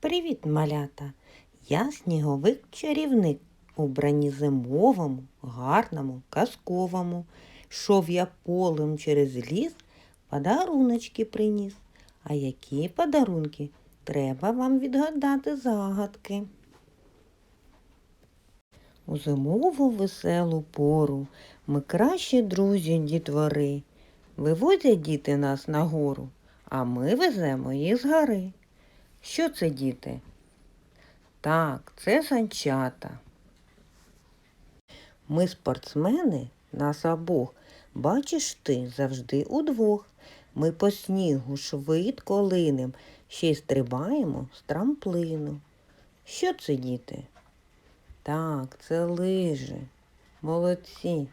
Привіт, малята! Я сніговик чарівник у бранні зимовому, гарному, казковому. Шов я полем через ліс, подаруночки приніс. А які подарунки? Треба вам відгадати загадки. У зимову веселу пору ми кращі друзі дітвори. Вивозять діти нас на гору, а ми веземо їх з гори. Що це, діти? Так, це санчата. Ми спортсмени, нас обох, бачиш ти завжди удвох. Ми по снігу швидко линем, ще й стрибаємо з трамплину. Що це, діти? Так, це лижи. Молодці.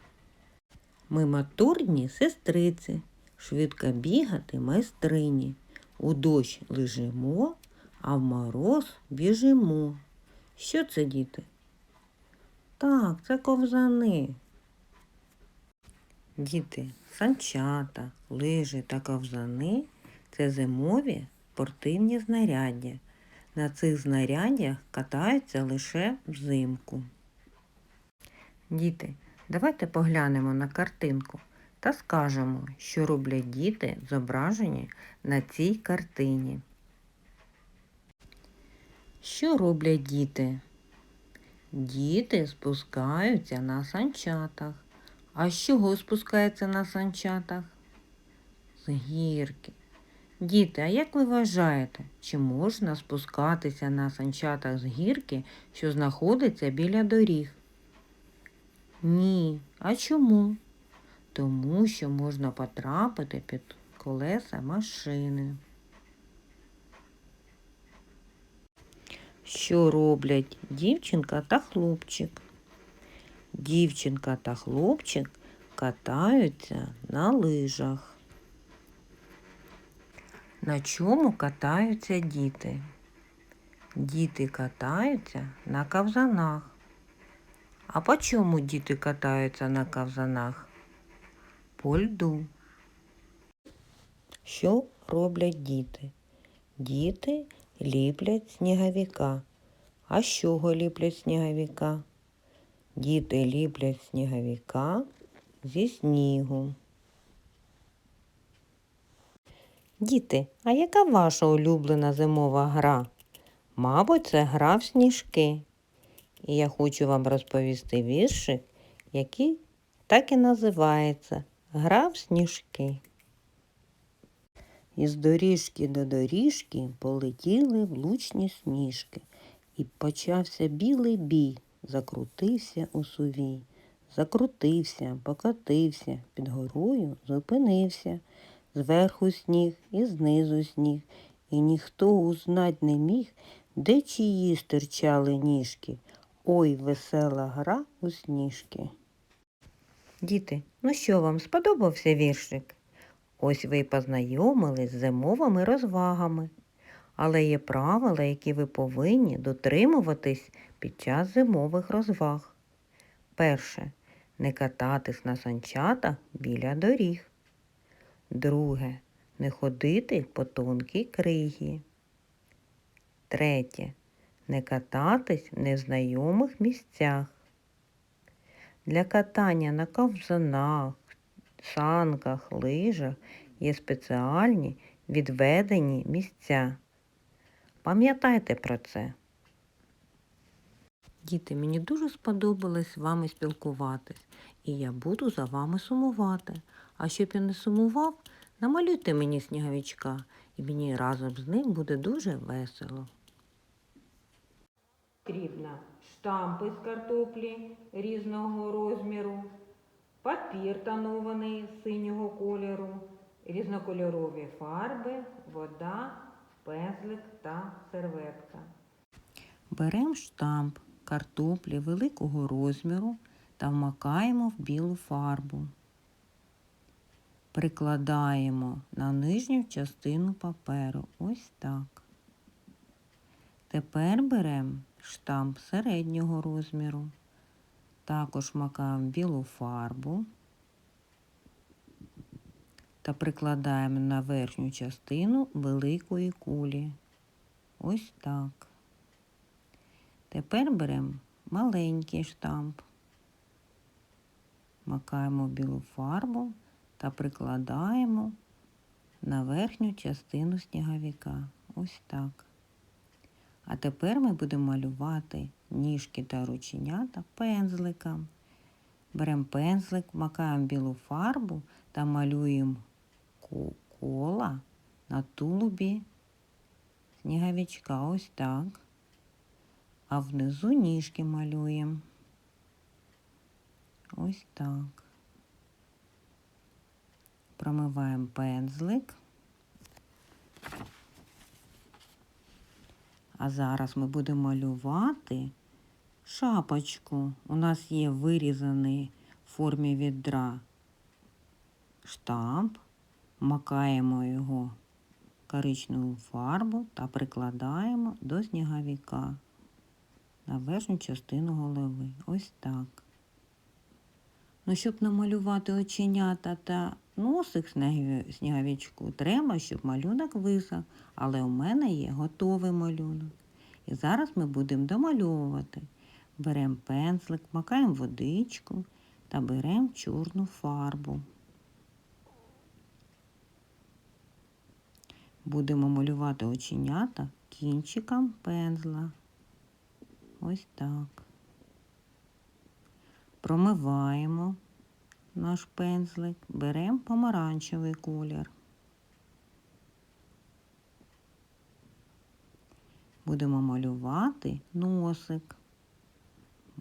Ми матурні сестриці, швидко бігати майстрині. У дощ лежимо, а в мороз біжимо. Що це, діти? Так, це ковзани. Діти, санчата, лижі та ковзани це зимові спортивні знаряддя. На цих знаряддях катаються лише взимку. Діти, давайте поглянемо на картинку та скажемо, що роблять діти зображені на цій картині. Що роблять діти? Діти спускаються на санчатах. А з чого спускаються на санчатах? З гірки. Діти, а як ви вважаєте, чи можна спускатися на санчатах з гірки, що знаходиться біля доріг? Ні. А чому? Тому що можна потрапити під колеса машини. Що роблять дівчинка та хлопчик? Дівчинка та хлопчик катаються на лижах. На чому катаються діти? Діти катаються на ковзанах. А по чому діти катаються на ковзанах? По льду. Що роблять діти? Діти ліплять сніговика. А з чого ліплять сніговика? Діти ліплять сніговика зі снігу. Діти, а яка ваша улюблена зимова гра? Мабуть, це гра в сніжки. І я хочу вам розповісти віршик, який так і називається Гра в сніжки. Із доріжки до доріжки полетіли влучні сніжки, і почався білий бій, закрутився у сувій, закрутився, покотився, під горою зупинився, зверху сніг і знизу сніг, і ніхто узнать не міг, де чиї стирчали ніжки. Ой, весела гра у сніжки. Діти, ну що вам сподобався віршик? Ось ви познайомились з зимовими розвагами. Але є правила, які ви повинні дотримуватись під час зимових розваг. Перше. Не кататись на санчатах біля доріг. Друге. Не ходити по тонкій кригі. Третє. Не кататись в незнайомих місцях. Для катання на ковзанах, санках, лижах є спеціальні відведені місця. Пам'ятайте про це. Діти, мені дуже сподобалось з вами спілкуватись, і я буду за вами сумувати. А щоб я не сумував, намалюйте мені сніговичка, і мені разом з ним буде дуже весело. Потрібно штампи з картоплі різного розміру, папір тонований синього кольору, різнокольорові фарби, вода, пензлик та серветка. Беремо штамп картоплі великого розміру та вмакаємо в білу фарбу. Прикладаємо на нижню частину паперу. Ось так. Тепер беремо штамп середнього розміру. Також макаємо білу фарбу та прикладаємо на верхню частину великої кулі. Ось так. Тепер беремо маленький штамп, макаємо білу фарбу та прикладаємо на верхню частину сніговика. Ось так. А тепер ми будемо малювати ніжки та рученята пензликом. Беремо пензлик, макаємо білу фарбу та малюємо кола на тулубі сніговичка. Ось так. А внизу ніжки малюємо. Ось так. Промиваємо пензлик. А зараз ми будемо малювати шапочку. У нас є вирізаний в формі відра штамп. Макаємо його коричневу фарбу та прикладаємо до сніговика на верхню частину голови. Ось так. Ну, щоб намалювати оченята та носик снігові- сніговичку, треба, щоб малюнок висох, але у мене є готовий малюнок. І зараз ми будемо домальовувати. Беремо пензлик, макаємо водичку та беремо чорну фарбу. Будемо малювати оченята кінчиком пензла. Ось так. Промиваємо наш пензлик, беремо помаранчевий колір. Будемо малювати носик.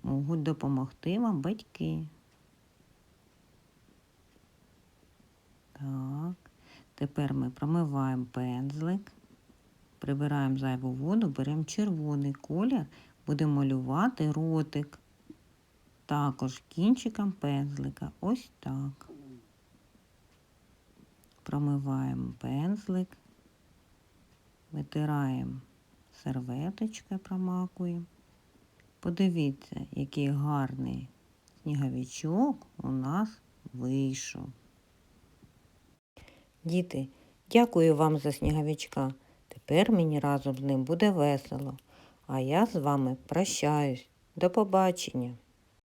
Можуть допомогти вам батьки. Так. Тепер ми промиваємо пензлик, прибираємо зайву воду, беремо червоний колір, будемо малювати ротик. Також кінчиком пензлика. Ось так. Промиваємо пензлик, витираємо серветочкою, промакуємо. Подивіться, який гарний сніговичок у нас вийшов. Діти, дякую вам за сніговичка. Тепер мені разом з ним буде весело. А я з вами прощаюсь. До побачення.